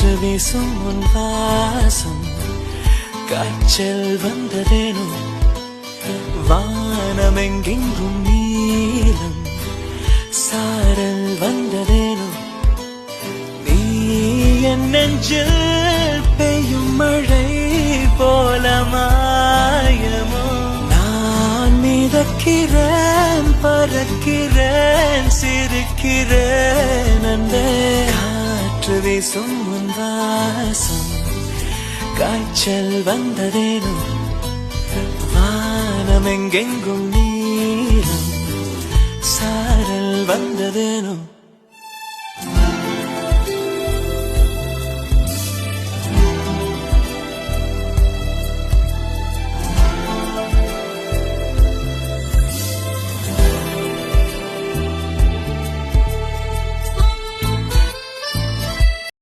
காற்று வீசும் உன் வாசம். காய்ச்சல் வந்ததேனோ வானமெங்கெங்கும் நீளம் சாரல் வந்ததேனோ நீ என் நெஞ்சில் பெய்யும் மழை போல மாயமோ? நான் மிதக்கிறேன் பறக்கிறேன் சிரிக்கிறேன். காற்று வீசும் உன் வாசம். காய்ச்சல் வந்ததேனும் வானம் எங்கெங்கும் நீரும். சாரல் வந்ததேனும்